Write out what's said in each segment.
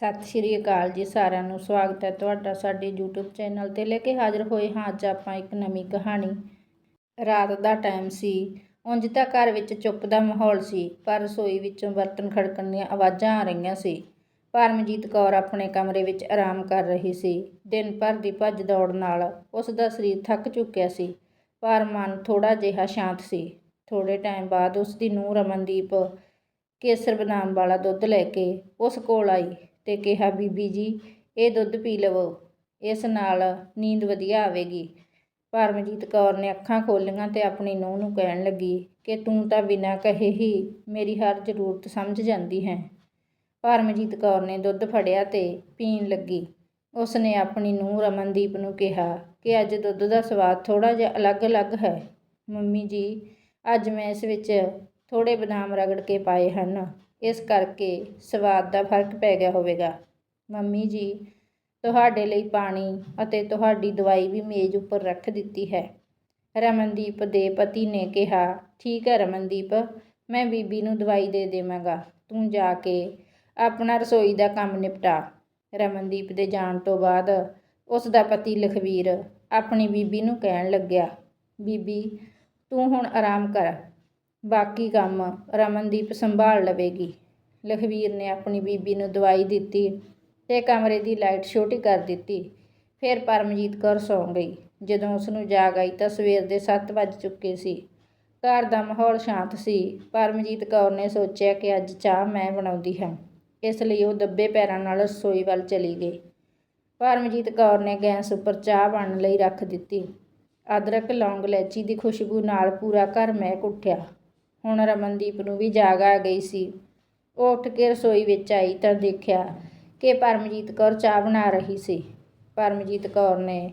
ਸਤਿ ਸ਼੍ਰੀ ਅਕਾਲ ਜੀ ਸਾਰਿਆਂ ਨੂੰ, ਸਵਾਗਤ ਹੈ ਤੁਹਾਡਾ ਸਾਡੇ YouTube ਚੈਨਲ ਤੇ ਲੈ ਕੇ ਹਾਜ਼ਰ ਹੋਏ ਹਾਂ ਅੱਜ ਆਪਾਂ ਇੱਕ ਨਵੀਂ ਕਹਾਣੀ। ਰਾਤ ਦਾ ਟਾਈਮ ਸੀ, ਉਂਝ ਤਾਂ ਘਰ ਵਿੱਚ ਚੁੱਪ ਦਾ ਮਾਹੌਲ ਸੀ, ਪਰ ਰਸੋਈ ਵਿੱਚੋਂ ਬਰਤਨ ਖੜਕਣ ਦੀਆਂ ਆਵਾਜ਼ਾਂ ਆ ਰਹੀਆਂ ਸੀ। ਪਰਮਜੀਤ ਕੌਰ ਆਪਣੇ ਕਮਰੇ ਵਿੱਚ ਆਰਾਮ ਕਰ ਰਹੀ ਸੀ। ਦਿਨ ਭਰ ਦੀ ਭੱਜ ਦੌੜ ਨਾਲ ਉਸ ਦਾ ਸਰੀਰ ਥੱਕ ਚੁੱਕਿਆ ਸੀ, ਪਰ ਮਨ ਥੋੜਾ ਜਿਹਾ ਸ਼ਾਂਤ ਸੀ। ਥੋੜੇ ਟਾਈਮ ਬਾਅਦ ਉਸ ਦੀ ਨੂੰਹ ਰਮਨਦੀਪ ਕੇਸਰ ਬਦਾਮ ਵਾਲਾ ਦੁੱਧ ਲੈ ਕੇ ਉਸ ਕੋਲ ਆਈ। ਤੇ ਕਿਹਾ, ਬੀਬੀ ਜੀ, ਇਹ ਦੁੱਧ ਪੀ ਲਵੋ, ਇਸ ਨਾਲ ਨੀਂਦ ਵਧੀਆ ਆਵੇਗੀ। ਪਰਮਜੀਤ ਕੌਰ ਨੇ ਅੱਖਾਂ ਖੋਲੀਆਂ ਤੇ ਆਪਣੀ ਨੂੰਹ ਨੂੰ ਕਹਿਣ ਲੱਗੀ ਕਿ ਤੂੰ ਤਾਂ ਬਿਨਾਂ ਕਹੇ ਹੀ ਮੇਰੀ ਹਰ ਜ਼ਰੂਰਤ ਸਮਝ ਜਾਂਦੀ ਹੈ। ਪਰਮਜੀਤ ਕੌਰ ਨੇ ਦੁੱਧ ਫੜਿਆ ਤੇ ਪੀਣ ਲੱਗੀ। ਉਸ ਨੇ ਆਪਣੀ ਨੂੰਹ ਰਮਨਦੀਪ ਨੂੰ ਕਿਹਾ ਕਿ ਅੱਜ ਦੁੱਧ ਦਾ ਸਵਾਦ ਥੋੜਾ ਜਿਹਾ ਅਲੱਗ-ਅਲੱਗ ਹੈ। ਮੰਮੀ ਜੀ, ਅੱਜ ਮੈਂ ਇਸ ਵਿੱਚ ਥੋੜੇ ਬਦਾਮ ਰਗੜ ਕੇ ਪਾਏ ਹਨ। ਇਸ ਕਰਕੇ ਸਵਾਦ ਦਾ ਫ਼ਰਕ ਪੈ ਗਿਆ ਹੋਵੇਗਾ। ਮੰਮੀ ਜੀ, ਤੁਹਾਡੇ ਲਈ ਪਾਣੀ ਅਤੇ ਤੁਹਾਡੀ ਦਵਾਈ ਵੀ ਮੇਜ਼ ਉੱਪਰ ਰੱਖ ਦਿੱਤੀ ਹੈ। ਰਮਨਦੀਪ ਦੇ ਪਤੀ ਨੇ ਕਿਹਾ, ਠੀਕ ਹੈ ਰਮਨਦੀਪ, ਮੈਂ ਬੀਬੀ ਨੂੰ ਦਵਾਈ ਦੇ ਦੇਵਾਂਗਾ। ਤੂੰ ਜਾ ਕੇ ਆਪਣਾ ਰਸੋਈ ਦਾ ਕੰਮ ਨਿਪਟਾ। ਰਮਨਦੀਪ ਦੇ ਜਾਣ ਤੋਂ ਬਾਅਦ ਉਸ ਦਾ ਪਤੀ ਲਖਵੀਰ ਆਪਣੀ ਬੀਬੀ ਨੂੰ ਕਹਿਣ ਲੱਗਿਆ, ਬੀਬੀ, ਤੂੰ ਹੁਣ ਆਰਾਮ ਕਰ। ਬਾਕੀ ਕੰਮ ਰਮਨਦੀਪ ਸੰਭਾਲ ਲਵੇਗੀ। ਲਖਵੀਰ ਨੇ ਆਪਣੀ ਬੀਬੀ ਨੂੰ ਦਵਾਈ ਦਿੱਤੀ ਤੇ ਕਮਰੇ ਦੀ ਲਾਈਟ ਛੋਟੀ ਕਰ ਦਿੱਤੀ। ਫਿਰ ਪਰਮਜੀਤ ਕੌਰ ਸੌਂ ਗਈ। ਜਦੋਂ ਉਸ ਨੂੰ ਜਾਗ ਆਈ ਤਾਂ ਸਵੇਰ ਦੇ 7 ਵੱਜ ਚੁੱਕੇ ਸੀ। ਘਰ ਦਾ ਮਾਹੌਲ ਸ਼ਾਂਤ ਸੀ। ਪਰਮਜੀਤ ਕੌਰ ਨੇ ਸੋਚਿਆ ਕਿ ਅੱਜ ਚਾਹ ਮੈਂ ਬਣਾਉਂਦੀ ਹਾਂ। ਇਸ ਲਈ ਉਹ ਦੱਬੇ ਪੈਰਾਂ ਨਾਲ ਰਸੋਈ ਵੱਲ ਚਲੀ ਗਈ। ਪਰਮਜੀਤ ਕੌਰ ਨੇ ਗੈਸ ਉੱਪਰ ਚਾਹ ਬਣਨ ਲਈ ਰੱਖ ਦਿੱਤੀ। ਅਦਰਕ, ਲੌਂਗ, ਇਲਾਇਚੀ ਦੀ ਖੁਸ਼ਬੂ ਨਾਲ ਪੂਰਾ ਘਰ ਮਹਿਕ ਉੱਠਿਆ। ਹੁਣ ਰਮਨਦੀਪ ਨੂੰ ਵੀ ਜਾਗ ਆ ਗਈ ਸੀ। ਉਹ ਉੱਠ ਕੇ ਰਸੋਈ ਵਿੱਚ ਆਈ ਤਾਂ ਦੇਖਿਆ ਕਿ ਪਰਮਜੀਤ ਕੌਰ ਚਾਹ ਬਣਾ ਰਹੀ ਸੀ। ਪਰਮਜੀਤ ਕੌਰ ਨੇ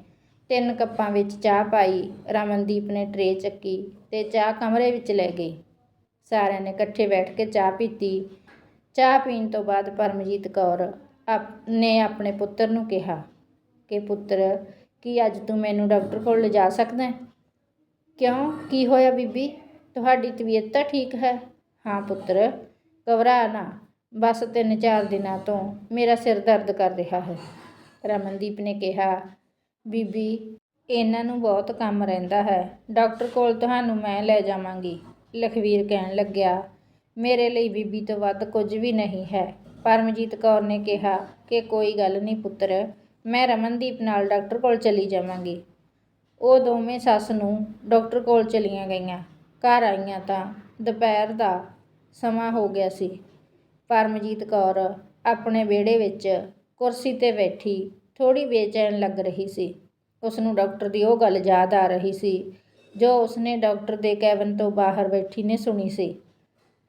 ਤਿੰਨ ਕੱਪਾਂ ਵਿੱਚ ਚਾਹ ਪਾਈ, ਰਮਨਦੀਪ ਨੇ ਟਰੇ ਚੱਕੀ ਤੇ ਚਾਹ ਕਮਰੇ ਵਿੱਚ ਲੈ ਗਈ। ਸਾਰਿਆਂ ਨੇ ਇਕੱਠੇ ਬੈਠ ਕੇ ਚਾਹ ਪੀਤੀ। ਚਾਹ ਪੀਣ ਤੋਂ ਬਾਅਦ ਪਰਮਜੀਤ ਕੌਰ ਨੇ ਆਪਣੇ ਪੁੱਤਰ ਨੂੰ ਕਿਹਾ ਕਿ, ਪੁੱਤਰ, ਕੀ ਅੱਜ ਤੂੰ ਮੈਨੂੰ ਡਾਕਟਰ ਕੋਲ ਲਿਜਾ ਸਕਦਾ ਕਿਉਂ? ਕੀ ਹੋਇਆ ਬੀਬੀ? ਤੁਹਾਡੀ ਤਬੀਅਤ ਤਾਂ ਠੀਕ ਹੈ? ਹਾਂ ਪੁੱਤਰ, ਘਬਰਾ ਨਾ। ਬਸ ਤਿੰਨ ਚਾਰ ਦਿਨਾਂ ਤੋਂ ਮੇਰਾ ਸਿਰ ਦਰਦ ਕਰ ਰਿਹਾ ਹੈ। ਰਮਨਦੀਪ ਨੇ ਕਿਹਾ, ਬੀਬੀ, ਇਹਨਾਂ ਨੂੰ ਬਹੁਤ ਕੰਮ ਰਹਿੰਦਾ ਹੈ। ਡਾਕਟਰ ਕੋਲ ਤੁਹਾਨੂੰ ਮੈਂ ਲੈ ਜਾਵਾਂਗੀ। ਲਖਵੀਰ ਕਹਿਣ ਲੱਗਿਆ, ਮੇਰੇ ਲਈ ਬੀਬੀ ਤੋਂ ਵੱਧ ਕੁਝ ਵੀ ਨਹੀਂ ਹੈ। ਪਰਮਜੀਤ ਕੌਰ ਨੇ ਕਿਹਾ ਕਿ ਕੋਈ ਗੱਲ ਨਹੀਂ ਪੁੱਤਰ, ਮੈਂ ਰਮਨਦੀਪ ਨਾਲ ਡਾਕਟਰ ਕੋਲ ਚਲੀ ਜਾਵਾਂਗੀ। ਉਹ ਦੋਵੇਂ ਸੱਸ ਨੂੰ ਡਾਕਟਰ ਕੋਲ ਚਲੀਆਂ ਗਈਆਂ। ਘਰ ਆਈਆਂ ਤਾਂ ਦੁਪਹਿਰ ਦਾ ਸਮਾਂ ਹੋ ਗਿਆ ਸੀ। ਪਰਮਜੀਤ ਕੌਰ ਆਪਣੇ ਵਿਹੜੇ ਵਿੱਚ ਕੁਰਸੀ ਤੇ ਬੈਠੀ ਥੋੜ੍ਹੀ ਬੇਚੈਨ ਲੱਗ ਰਹੀ ਸੀ। ਉਸ ਨੂੰ ਡਾਕਟਰ ਦੀ ਉਹ ਗੱਲ ਯਾਦ ਆ ਰਹੀ ਸੀ, ਜੋ ਉਸਨੇ ਡਾਕਟਰ ਦੇ ਕੈਬਨ ਤੋਂ ਬਾਹਰ ਬੈਠੀ ਨੇ ਸੁਣੀ ਸੀ।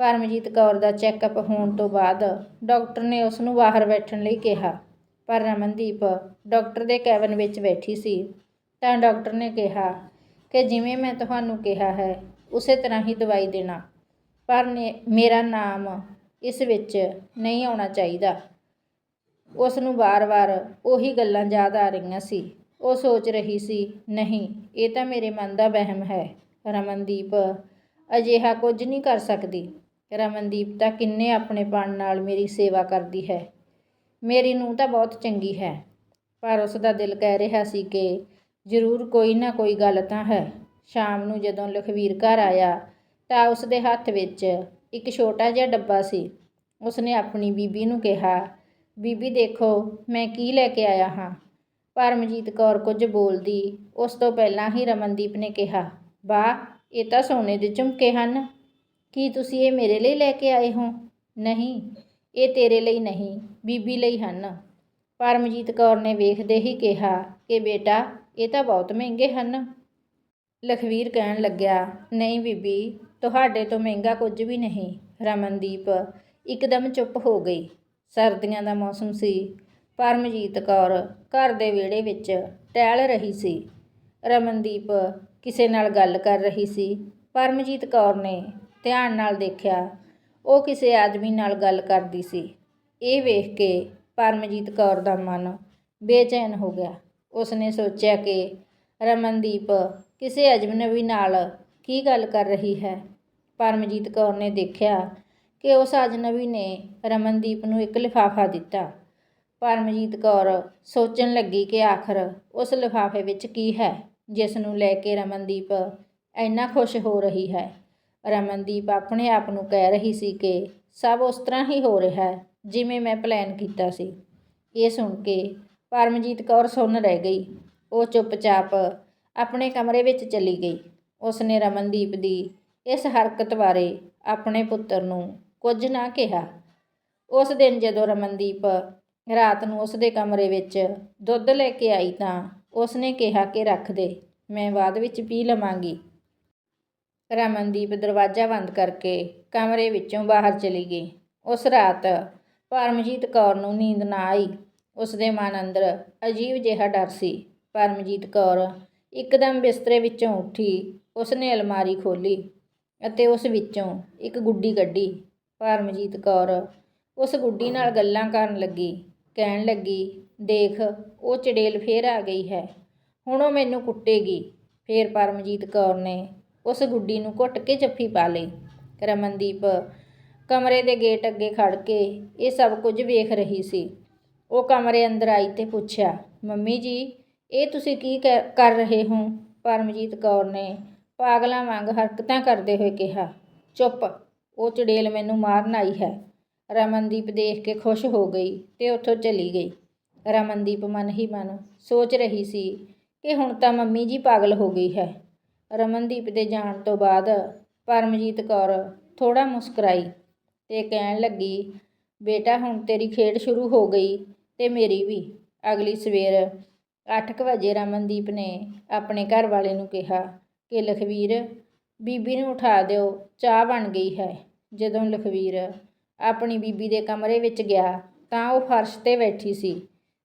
ਪਰਮਜੀਤ ਕੌਰ ਦਾ ਚੈੱਕਅਪ ਹੋਣ ਤੋਂ ਬਾਅਦ ਡਾਕਟਰ ਨੇ ਉਸ ਨੂੰ ਬਾਹਰ ਬੈਠਣ ਲਈ ਕਿਹਾ, ਪਰ ਰਮਨਦੀਪ ਡਾਕਟਰ ਦੇ ਕੈਬਨ ਵਿੱਚ ਬੈਠੀ ਸੀ ਤਾਂ ਡਾਕਟਰ ਨੇ ਕਿਹਾ ਕਿ ਜਿਵੇਂ ਮੈਂ ਤੁਹਾਨੂੰ ਕਿਹਾ ਹੈ ਉਸੇ ਤਰ੍ਹਾਂ ਹੀ ਦਵਾਈ ਦੇਣਾ। ਪਰ ਨੇ ਮੇਰਾ ਨਾਮ ਇਸ ਵਿੱਚ ਨਹੀਂ ਆਉਣਾ ਚਾਹੀਦਾ। ਉਸ ਨੂੰ ਵਾਰ-ਵਾਰ ਉਹੀ ਗੱਲਾਂ ਯਾਦ ਆ ਰਹੀਆਂ ਸੀ। ਉਹ ਸੋਚ ਰਹੀ ਸੀ, ਨਹੀਂ, ਇਹ ਤਾਂ ਮੇਰੇ ਮਨ ਦਾ ਵਹਿਮ ਹੈ। ਰਮਨਦੀਪ ਅਜਿਹਾ ਕੁਝ ਨਹੀਂ ਕਰ ਸਕਦੀ। ਰਮਨਦੀਪ ਤਾਂ ਕਿੰਨੇ ਆਪਣੇਪਣ ਨਾਲ ਮੇਰੀ ਸੇਵਾ ਕਰਦੀ ਹੈ। ਮੇਰੀ ਨੂੰ ਤਾਂ ਬਹੁਤ ਚੰਗੀ ਹੈ। ਪਰ ਉਸ ਦਾ ਦਿਲ ਕਹਿ ਰਿਹਾ ਸੀ ਕਿ ਜ਼ਰੂਰ ਕੋਈ ਨਾ ਕੋਈ ਗੱਲ ਤਾਂ ਹੈ। ਸ਼ਾਮ ਨੂੰ ਜਦੋਂ ਲਖਵੀਰ ਘਰ ਆਇਆ ਤਾਂ ਉਸ ਦੇ ਹੱਥ ਵਿੱਚ ਇੱਕ ਛੋਟਾ ਜਿਹਾ ਡੱਬਾ ਸੀ। ਉਸਨੇ ਆਪਣੀ ਬੀਬੀ ਨੂੰ ਕਿਹਾ, ਬੀਬੀ ਦੇਖੋ, ਮੈਂ ਕੀ ਲੈ ਕੇ ਆਇਆ ਹਾਂ? ਪਰਮਜੀਤ ਕੌਰ ਕੁਝ ਬੋਲਦੀ ਉਸ ਤੋਂ ਪਹਿਲਾਂ ਹੀ ਰਮਨਦੀਪ ਨੇ ਕਿਹਾ, ਵਾਹ, ਇਹ ਤਾਂ ਸੋਨੇ ਦੇ ਝੁਮਕੇ ਹਨ। ਕੀ ਤੁਸੀਂ ਇਹ ਮੇਰੇ ਲਈ ਲੈ ਕੇ ਆਏ ਹੋ? ਨਹੀਂ, ਇਹ ਤੇਰੇ ਲਈ ਨਹੀਂ, ਬੀਬੀ ਲਈ ਹਨ। ਪਰਮਜੀਤ ਕੌਰ ਨੇ ਵੇਖਦੇ ਹੀ ਕਿਹਾ ਕਿ ਬੇਟਾ, ਇਹ ਤਾਂ ਬਹੁਤ ਮਹਿੰਗੇ ਹਨ। ਲਖਵੀਰ ਕਹਿਣ ਲੱਗਿਆ, ਨਹੀਂ ਬੀਬੀ, ਤੁਹਾਡੇ ਤੋਂ ਮਹਿੰਗਾ ਕੁਝ ਵੀ ਨਹੀਂ, ਰਮਨਦੀਪ। ਇੱਕਦਮ ਚੁੱਪ ਹੋ ਗਈ। ਸਰਦੀਆਂ ਦਾ ਮੌਸਮ ਸੀ। ਪਰਮਜੀਤ ਕੌਰ ਘਰ ਦੇ ਵਿਹੜੇ ਵਿੱਚ ਟਹਿਲ ਰਹੀ ਸੀ। ਰਮਨਦੀਪ ਕਿਸੇ ਨਾਲ ਗੱਲ ਕਰ ਰਹੀ ਸੀ। ਪਰਮਜੀਤ ਕੌਰ ਨੇ ਧਿਆਨ ਨਾਲ ਦੇਖਿਆ, ਉਹ ਕਿਸੇ ਆਦਮੀ ਨਾਲ ਗੱਲ ਕਰਦੀ ਸੀ। ਇਹ ਵੇਖ ਕੇ ਪਰਮਜੀਤ ਕੌਰ ਦਾ ਮਨ ਬੇਚੈਨ ਹੋ ਗਿਆ। ਉਸਨੇ ਸੋਚਿਆ ਕਿ ਰਮਨਦੀਪ ਕਿਸੇ ਅਜਨਬੀ ਨਾਲ ਕੀ ਗੱਲ ਕਰ ਰਹੀ ਹੈ? ਪਰਮਜੀਤ ਕੌਰ ਨੇ ਦੇਖਿਆ ਕਿ ਉਸ ਅਜਨਬੀ ਨੇ ਰਮਨਦੀਪ ਨੂੰ ਇੱਕ ਲਿਫਾਫਾ ਦਿੱਤਾ। ਪਰਮਜੀਤ ਕੌਰ ਸੋਚਣ ਲੱਗੀ ਕਿ ਆਖਰ ਉਸ ਲਿਫਾਫੇ ਵਿੱਚ ਕੀ ਹੈ, ਜਿਸ ਨੂੰ ਲੈ ਕੇ ਰਮਨਦੀਪ ਇੰਨਾ ਖੁਸ਼ ਹੋ ਰਹੀ ਹੈ। ਰਮਨਦੀਪ ਆਪਣੇ ਆਪ ਨੂੰ ਕਹਿ ਰਹੀ ਸੀ ਕਿ ਸਭ ਉਸ ਤਰ੍ਹਾਂ ਹੀ ਹੋ ਰਿਹਾ ਹੈ ਜਿਵੇਂ ਮੈਂ ਪਲਾਨ ਕੀਤਾ ਸੀ। ਇਹ ਸੁਣ ਕੇ ਪਰਮਜੀਤ ਕੌਰ ਸੁੰਨ ਰਹਿ ਗਈ। ਉਹ ਚੁੱਪਚਾਪ ਆਪਣੇ ਕਮਰੇ ਵਿੱਚ ਚਲੀ ਗਈ। ਉਸਨੇ ਰਮਨਦੀਪ ਦੀ ਇਸ ਹਰਕਤ ਬਾਰੇ ਆਪਣੇ ਪੁੱਤਰ ਨੂੰ ਕੁਝ ਨਾ ਕਿਹਾ। ਉਸ ਦਿਨ ਜਦੋਂ ਰਮਨਦੀਪ ਰਾਤ ਨੂੰ ਉਸਦੇ ਕਮਰੇ ਵਿੱਚ ਦੁੱਧ ਲੈ ਕੇ ਆਈ ਤਾਂ ਉਸਨੇ ਕਿਹਾ ਕਿ ਰੱਖ ਦੇ, ਮੈਂ ਬਾਅਦ ਵਿੱਚ ਪੀ ਲਵਾਂਗੀ। ਰਮਨਦੀਪ ਦਰਵਾਜ਼ਾ ਬੰਦ ਕਰਕੇ ਕਮਰੇ ਵਿੱਚੋਂ ਬਾਹਰ ਚਲੀ ਗਈ। ਉਸ ਰਾਤ ਪਰਮਜੀਤ ਕੌਰ ਨੂੰ ਨੀਂਦ ਨਾ ਆਈ। ਉਸਦੇ ਮਨ ਅੰਦਰ ਅਜੀਬ ਜਿਹਾ ਡਰ ਸੀ। ਪਰਮਜੀਤ ਕੌਰ ਇੱਕਦਮ ਬਿਸਤਰੇ ਵਿੱਚੋਂ ਉੱਠੀ, ਉਸਨੇ ਅਲਮਾਰੀ ਖੋਲੀ ਅਤੇ ਉਸ ਵਿੱਚੋਂ ਇੱਕ ਗੁੱਡੀ ਕੱਢੀ। ਪਰਮਜੀਤ ਕੌਰ ਉਸ ਗੁੱਡੀ ਨਾਲ ਗੱਲਾਂ ਕਰਨ ਲੱਗੀ, ਕਹਿਣ ਲੱਗੀ, ਦੇਖ, ਉਹ ਚੜੇਲ ਫੇਰ ਆ ਗਈ ਹੈ। ਹੁਣ ਉਹ ਮੈਨੂੰ ਕੁੱਟੇਗੀ। ਫੇਰ ਪਰਮਜੀਤ ਕੌਰ ਨੇ ਉਸ ਗੁੱਡੀ ਨੂੰ ਘੁੱਟ ਕੇ ਜੱਫੀ ਪਾ ਲਈ। ਰਮਨਦੀਪ ਕਮਰੇ ਦੇ ਗੇਟ ਅੱਗੇ ਖੜ ਕੇ ਇਹ ਸਭ ਕੁਝ ਵੇਖ ਰਹੀ ਸੀ। ਉਹ ਕਮਰੇ ਅੰਦਰ ਆਈ ਤੇ ਪੁੱਛਿਆ, ਮੰਮੀ ਜੀ ਇਹ ਤੁਸੀਂ ਕੀ ਕ, ਕਰ ਰਹੇ ਹੋ? ਪਰਮਜੀਤ ਕੌਰ ਨੇ ਪਾਗਲਾਂ ਵਾਂਗ ਹਰਕਤਾਂ ਕਰਦੇ ਹੋਏ ਕਿਹਾ। ਚੁੱਪ, ਉਹ ਚੜੇਲ ਮੈਨੂੰ ਮਾਰਨ ਆਈ ਹੈ। ਰਮਨਦੀਪ ਦੇਖ ਕੇ ਖੁਸ਼ ਹੋ ਗਈ ਤੇ ਉੱਥੋਂ ਚਲੀ ਗਈ। ਰਮਨਦੀਪ ਮਨ ਹੀ ਮਨ ਸੋਚ ਰਹੀ ਸੀ ਕਿ ਹੁਣ ਤਾਂ ਮੰਮੀ ਜੀ ਪਾਗਲ ਹੋ ਗਈ ਹੈ। ਰਮਨਦੀਪ ਦੇ ਜਾਣ ਤੋਂ ਬਾਅਦ ਪਰਮਜੀਤ ਕੌਰ ਥੋੜਾ ਮੁਸਕਰਾਈ ਤੇ ਕਹਿਣ ਲੱਗੀ, ਬੇਟਾ, ਹੁਣ ਤੇਰੀ ਖੇਡ ਸ਼ੁਰੂ ਹੋ ਗਈ ਤੇ ਮੇਰੀ ਵੀ। ਅਗਲੀ ਸਵੇਰ ਅੱਠ ਕੁ ਵਜੇ ਰਮਨਦੀਪ ਨੇ ਆਪਣੇ ਘਰ ਵਾਲੇ ਨੂੰ ਕਿਹਾ ਕਿ ਲਖਵੀਰ, ਬੀਬੀ ਨੂੰ ਉਠਾ ਦਿਓ, ਚਾਹ ਬਣ ਗਈ ਹੈ। ਜਦੋਂ ਲਖਵੀਰ ਆਪਣੀ ਬੀਬੀ ਦੇ ਕਮਰੇ ਵਿੱਚ ਗਿਆ ਤਾਂ ਉਹ ਫਰਸ਼ ਤੇ ਬੈਠੀ ਸੀ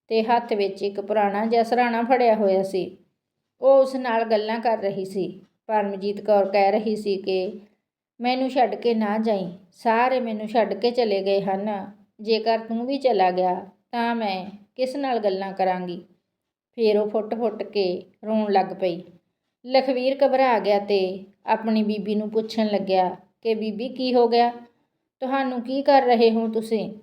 ਤੇ ਹੱਥ ਵਿੱਚ ਇੱਕ ਪੁਰਾਣਾ ਜਿਹਾ ਸਰਾਣਾ ਫੜਿਆ ਹੋਇਆ ਸੀ। ਉਹ ਉਸ ਨਾਲ ਗੱਲਾਂ ਕਰ ਰਹੀ ਸੀ। ਪਰਮਜੀਤ ਕੌਰ ਕਹਿ ਰਹੀ ਸੀ ਕਿ, ਮੈਨੂੰ ਛੱਡ ਕੇ ਨਾ ਜਾਈ। ਸਾਰੇ ਮੈਨੂੰ ਛੱਡ ਕੇ ਚਲੇ ਗਏ ਹਨ। ਜੇਕਰ ਤੂੰ ਵੀ ਚਲਾ ਗਿਆ ਤਾਂ ਮੈਂ ਕਿਸ ਨਾਲ ਗੱਲਾਂ ਕਰਾਂਗੀ? ਫੇਰ ਉਹ ਫੁੱਟ-ਫੁੱਟ ਕੇ ਰੋਣ ਲੱਗ ਪਈ। ਲਖਵੀਰ ਘਬਰਾ ਗਿਆ ਤੇ ਆਪਣੀ ਬੀਬੀ ਨੂੰ ਪੁੱਛਣ ਲੱਗਿਆ ਕਿ, ਬੀਬੀ, ਕੀ ਹੋ ਗਿਆ? ਤੁਹਾਨੂੰ ਕੀ ਕਰ ਰਹੇ ਹੋ ਤੁਸੀਂ?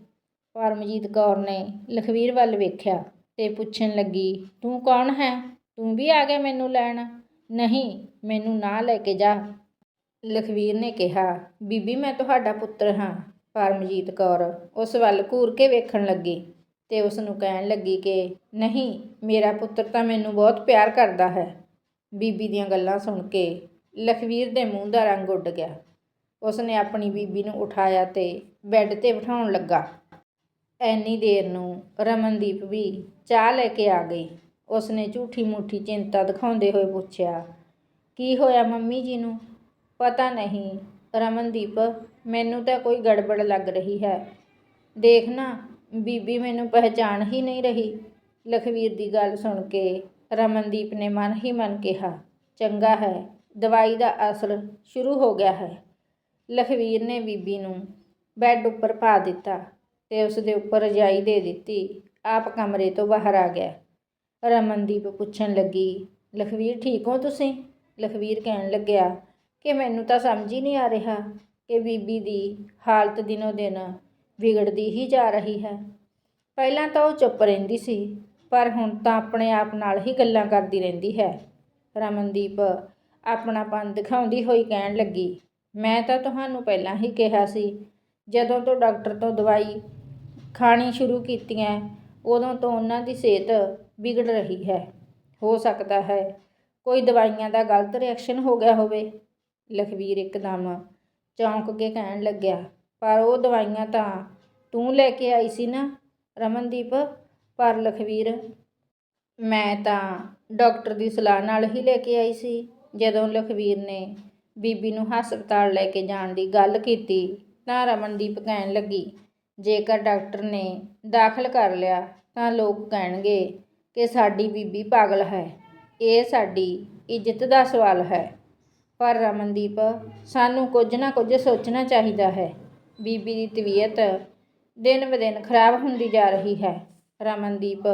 ਪਰਮਜੀਤ ਕੌਰ ਨੇ ਲਖਵੀਰ ਵੱਲ ਵੇਖਿਆ ਤੇ ਪੁੱਛਣ ਲੱਗੀ, ਤੂੰ ਕੌਣ ਹੈ? ਤੂੰ ਵੀ ਆ ਗਿਆ ਮੈਨੂੰ ਲੈਣ? ਨਹੀਂ, ਮੈਨੂੰ ਨਾ ਲੈ ਕੇ ਜਾ। ਲਖਵੀਰ ਨੇ ਕਿਹਾ, ਬੀਬੀ, ਮੈਂ ਤੁਹਾਡਾ ਪੁੱਤਰ ਹਾਂ। ਪਰਮਜੀਤ ਕੌਰ ਉਸ ਵੱਲ ਘੂਰ ਕੇ ਵੇਖਣ ਲੱਗੀ। ਤੇ ਉਸ ਨੂੰ ਕਹਿਣ ਲੱਗੀ ਕਿ ਨਹੀਂ, ਮੇਰਾ ਪੁੱਤਰ ਤਾਂ ਮੈਨੂੰ ਬਹੁਤ ਪਿਆਰ ਕਰਦਾ ਹੈ। ਬੀਬੀ ਦੀਆਂ ਗੱਲਾਂ ਸੁਣ ਕੇ ਲਖਵੀਰ ਦੇ ਮੂੰਹ ਦਾ ਰੰਗ ਉੱਡ ਗਿਆ। ਉਸਨੇ ਆਪਣੀ ਬੀਬੀ ਨੂੰ ਉਠਾਇਆ ਤੇ ਬੈੱਡ ਤੇ ਬਿਠਾਉਣ ਲੱਗਾ। ਐਨੀ ਦੇਰ ਨੂੰ ਰਮਨਦੀਪ ਵੀ ਚਾਹ ਲੈ ਕੇ ਆ ਗਈ। ਉਸਨੇ ਝੂਠੀ ਮੂਠੀ ਚਿੰਤਾ ਦਿਖਾਉਂਦੇ ਹੋਏ ਪੁੱਛਿਆ, ਕੀ ਹੋਇਆ ਮੰਮੀ ਜੀ ਨੂੰ? ਪਤਾ ਨਹੀਂ, ਰਮਨਦੀਪ, ਮੈਨੂੰ ਤਾਂ ਕੋਈ ਗੜਬੜ ਲੱਗ ਰਹੀ ਹੈ। ਦੇਖ ਨਾ ਬੀਬੀ ਮੈਨੂੰ ਪਹਿਚਾਣ ਹੀ ਨਹੀਂ ਰਹੀ। ਲਖਵੀਰ ਦੀ ਗੱਲ ਸੁਣ ਕੇ ਰਮਨਦੀਪ ਨੇ ਮਨ ਹੀ ਮਨ ਕਿਹਾ, ਚੰਗਾ ਹੈ, ਦਵਾਈ ਦਾ ਅਸਰ ਸ਼ੁਰੂ ਹੋ ਗਿਆ ਹੈ। ਲਖਵੀਰ ਨੇ ਬੀਬੀ ਨੂੰ ਬੈੱਡ ਉੱਪਰ ਪਾ ਦਿੱਤਾ ਤੇ ਉਸ ਦੇ ਉੱਪਰ ਰਜਾਈ ਦੇ ਦਿੱਤੀ, ਆਪ ਕਮਰੇ ਤੋਂ ਬਾਹਰ ਆ ਗਿਆ। ਰਮਨਦੀਪ ਪੁੱਛਣ ਲੱਗੀ, ਲਖਵੀਰ, ਠੀਕ ਹੋ ਤੁਸੀਂ? ਲਖਵੀਰ ਕਹਿਣ ਲੱਗਿਆ ਕਿ ਮੈਨੂੰ ਤਾਂ ਸਮਝ ਹੀ ਨਹੀਂ ਆ ਰਿਹਾ ਕਿ ਬੀਬੀ ਦੀ ਹਾਲਤ ਦਿਨੋ ਦਿਨ ਵਿਗੜਦੀ ਹੀ ਜਾ ਰਹੀ ਹੈ। ਪਹਿਲਾਂ ਤਾਂ ਉਹ ਚੁੱਪ ਰਹਿੰਦੀ ਸੀ, ਪਰ ਹੁਣ ਤਾਂ ਆਪਣੇ ਆਪ ਨਾਲ ਹੀ ਗੱਲਾਂ ਕਰਦੀ ਰਹਿੰਦੀ ਹੈ। ਰਮਨਦੀਪ ਆਪਣਾਪਨ ਦਿਖਾਉਂਦੀ ਹੋਈ ਕਹਿਣ ਲੱਗੀ, ਮੈਂ ਤਾਂ ਤੁਹਾਨੂੰ ਪਹਿਲਾਂ ਹੀ ਕਿਹਾ ਸੀ, ਜਦੋਂ ਤੋਂ ਡਾਕਟਰ ਤੋਂ ਦਵਾਈ ਖਾਣੀ ਸ਼ੁਰੂ ਕੀਤੀ ਹੈ ਉਦੋਂ ਤੋਂ ਉਹਨਾਂ ਦੀ ਸਿਹਤ ਵਿਗੜ ਰਹੀ ਹੈ। ਹੋ ਸਕਦਾ ਹੈ ਕੋਈ ਦਵਾਈਆਂ ਦਾ ਗਲਤ ਰਿਐਕਸ਼ਨ ਹੋ ਗਿਆ ਹੋਵੇ। ਲਖਵੀਰ ਇੱਕਦਮ ਚੌਂਕ ਕੇ ਕਹਿਣ ਲੱਗਿਆ। ਪਰ ਉਹ ਦਵਾਈਆਂ ਤਾਂ ਤੂੰ ਲੈ ਕੇ ਆਈ ਸੀ ਨਾ, ਰਮਨਦੀਪ, ਪਰ ਲਖਵੀਰ, ਮੈਂ ਤਾਂ ਡਾਕਟਰ ਦੀ ਸਲਾਹ ਨਾਲ ਹੀ ਲੈ ਕੇ ਆਈ ਸੀ। ਜਦੋਂ ਲਖਵੀਰ ਨੇ ਬੀਬੀ ਨੂੰ ਹਸਪਤਾਲ ਲੈ ਕੇ ਜਾਣ ਦੀ ਗੱਲ ਕੀਤੀ ਤਾਂ ਰਮਨਦੀਪ ਕਹਿਣ ਲੱਗੀ, ਜੇਕਰ ਡਾਕਟਰ ਨੇ ਦਾਖਲ ਕਰ ਲਿਆ ਤਾਂ ਲੋਕ ਕਹਿਣਗੇ ਕਿ ਸਾਡੀ ਬੀਬੀ ਪਾਗਲ ਹੈ। ਇਹ ਸਾਡੀ ਇੱਜ਼ਤ ਦਾ ਸਵਾਲ ਹੈ। ਪਰ ਰਮਨਦੀਪ, ਸਾਨੂੰ ਕੁਝ ਨਾ ਕੁਝ ਸੋਚਣਾ ਚਾਹੀਦਾ ਹੈ। ਬੀਬੀ ਦੀ ਤਬੀਅਤ ਦਿਨ ਬ ਦਿਨ ਖਰਾਬ ਹੁੰਦੀ ਜਾ ਰਹੀ ਹੈ। ਰਮਨਦੀਪ